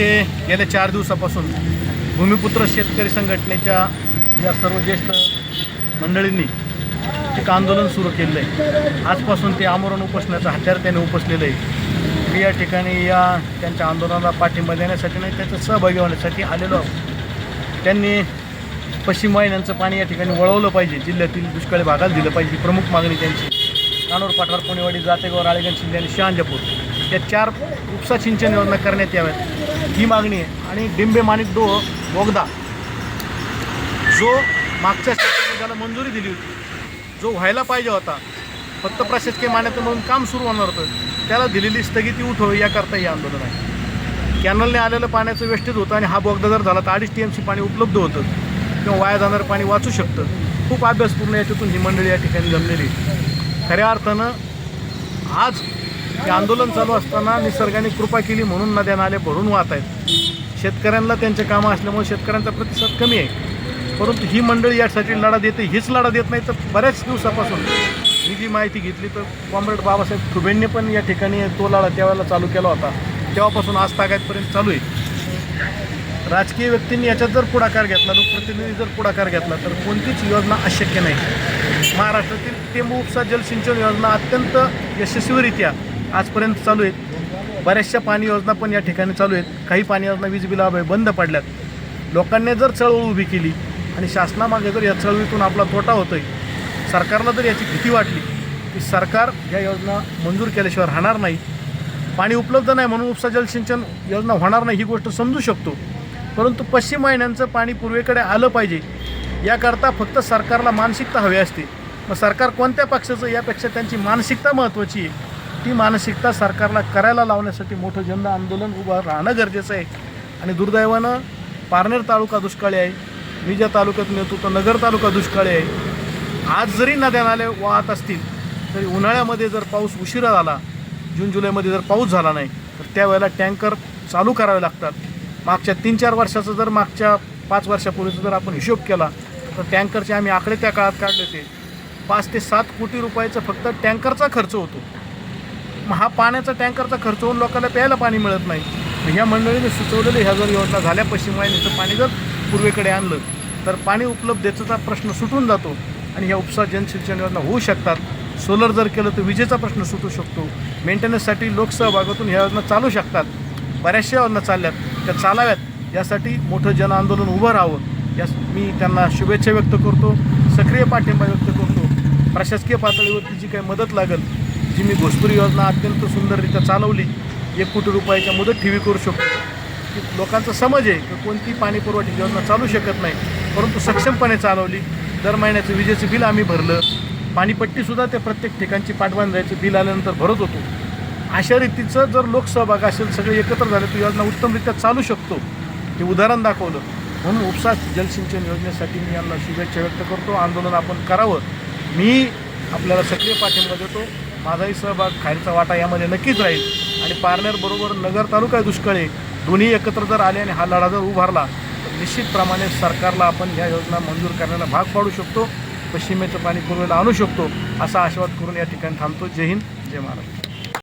इथे गेल्या चार दिवसापासून भूमिपुत्र शेतकरी संघटनेच्या या सर्व ज्येष्ठ मंडळींनी एक आंदोलन सुरू केलेलं आहे आजपासून ते आमरण उपसण्याचं हत्यार त्याने उपसलेलं आहे. मी या ठिकाणी या त्यांच्या आंदोलनाला पाठिंबा देण्यासाठी नाही त्याचं सहभागी होण्यासाठी आलेलो आहोत. त्यांनी पश्चिम वाहिन्यांचं पाणी या ठिकाणी वळवलं पाहिजे जिल्ह्यातील दुष्काळी भागात दिलं पाहिजे ही प्रमुख मागणी त्यांची. कानोर पाठवार पुणेवाडी जातेगाव राळेगण शिंदे आणि शहाजापूर. या चार उपसा सिंचन योजना करण्यात याव्यात. ही मागणी आहे. आणि डिंबे माणिक डो बोगदा जो मागच्या शासनाने त्याला मंजुरी दिली होती जो व्हायला पाहिजे होता फक्त प्रशासकीय मान्यता म्हणून काम सुरू होणार होतं त्याला दिलेली स्थगिती उठव याकरता हे आंदोलन आहे. कॅनलने आलेलं पाण्याचं वेस्टेज होतं आणि हा बोगदा जर झाला तर अडीच टी एम सी पाणी उपलब्ध होतं किंवा वाया जाणारं पाणी वाचू शकतं. खूप अभ्यासपूर्ण याच्यातून ही मंडळी या ठिकाणी जमलेली खऱ्या अर्थानं आज हे आंदोलन चालू असताना निसर्गाने कृपा केली म्हणून नद्या नाले भरून वाहत आहेत. शेतकऱ्यांना त्यांचे कामं असल्यामुळे शेतकऱ्यांचा प्रतिसाद कमी आहे. परंतु ही मंडळी यासाठी लढा देते हीच लढा देत नाही तर बऱ्याच दिवसापासून. ही जी माहिती घेतली तर कॉम्रेड बाबासाहेब खुबेंनी पण या ठिकाणी तो लढा त्यावेळेला चालू केला होता. तेव्हापासून आज तागायतपर्यंत चालू आहे. राजकीय व्यक्तींनी याच्यात जर पुढाकार घेतला लोकप्रतिनिधी जर पुढाकार घेतला तर कोणतीच योजना अशक्य नाही. महाराष्ट्रातील टेंबू उपसा जलसिंचन योजना अत्यंत यशस्वीरित्या आजपर्यंत चालू आहेत. बऱ्याचशा पाणी योजना पण या ठिकाणी चालू आहेत. काही पाणी योजना वीज बिलाअभावी बंद पडल्यात. लोकांनी जर चळवळ उभी केली आणि शासनामागे जर या चळवळीतून आपला तोटा होतोय सरकारला जर याची भीती वाटली की सरकार या योजना मंजूर केल्याशिवाय राहणार नाही पाणी उपलब्ध नाही म्हणून उपसा जलसिंचन योजना होणार नाही ही गोष्ट समजू शकतो. परंतु पश्चिम वाहिन्यांचं पाणी पूर्वेकडे आलं पाहिजे याकरता फक्त सरकारला मानसिकता हवी असते. मग सरकार कोणत्या पक्षाचं यापेक्षा त्यांची मानसिकता महत्त्वाची आहे. ती मानसिकता सरकारला करायला लावण्यासाठी मोठं जन आंदोलन उभं राहणं गरजेचं आहे. आणि दुर्दैवानं पारनेर तालुका दुष्काळी आहे. मी ज्या तालुक्यातून नेतो तर नगर तालुका दुष्काळी आहे. आज जरी नद्या नाले वाहत असतील तरी उन्हाळ्यामध्ये जर पाऊस उशिरा झाला जून जुलैमध्ये जर पाऊस झाला नाही तर त्यावेळेला टँकर चालू करावे लागतात. मागच्या तीन चार वर्षाचं जर मागच्या पाच वर्षापूर्वीचा जर आपण हिशोब केला तर टँकरचे आम्ही आकडे त्या काळात काढले होते. पाच ते सात कोटी रुपयाचा फक्त टँकरचा खर्च होतो. मग हा पाण्याचा टँकरचा खर्च होऊन लोकांना प्यायला पाणी मिळत नाही. ह्या मंडळीने सुचवलेल्या ह्या जर योजना झाल्या पश्चिम वाहिनीचं पाणी जर पूर्वेकडे आणलं तर पाणी उपलब्धतेचा प्रश्न सुटून जातो आणि ह्या उपसा जनशिक्षण योजना होऊ शकतात. सोलर जर केलं तर विजेचा प्रश्न सुटू शकतो. मेंटेनन्ससाठी लोकसहभागातून ह्या योजना चालू शकतात. बऱ्याचशा योजना चालल्यात. त्या चालाव्यात. यासाठी मोठं जन आंदोलन उभं राहावं. यास मी त्यांना शुभेच्छा व्यक्त करतो. सक्रिय पाठिंबा व्यक्त करतो. प्रशासकीय पातळीवरती जी काही मदत लागेल जी मी घोषपुरी योजना अत्यंत सुंदररित्या चालवली एक कोटी रुपयाच्या मुदत ठेवी करू शकतो. की लोकांचा समज आहे की कोणती पाणी पुरवठ्याची योजना चालू शकत नाही परंतु सक्षमपणे चालवली. दर महिन्याचं विजेचं बिल आम्ही भरलं. पाणीपट्टीसुद्धा ते प्रत्येक ठिकाणची पाटबंधायचं बिल आल्यानंतर भरत होतो. अशा रीतीचं जर लोकसहभाग असेल सगळे एकत्र झाले तर योजना उत्तमरित्या चालू शकतो. हे उदाहरण दाखवलं. म्हणून उपसा जलसिंचन योजनेसाठी मी यांना शुभेच्छा व्यक्त करतो. आंदोलन आपण करावं. मी आपल्याला सक्रिय पाठिंबा देतो. माझाही सहभाग खायचा वाटा यामध्ये नक्कीच राहील. आणि पारनेरबरोबर नगर तालुका दुष्काळी. दोन्ही एकत्र जर आले आणि हा लढा जर उभारला तर निश्चितप्रमाणे सरकारला आपण ह्या योजना मंजूर करण्याला भाग पाडू शकतो. पश्चिमेचं पाणी पूर्वेला आणू शकतो असा आशीर्वाद करून या ठिकाणी थांबतो. जय हिंद जय महाराष्ट्र.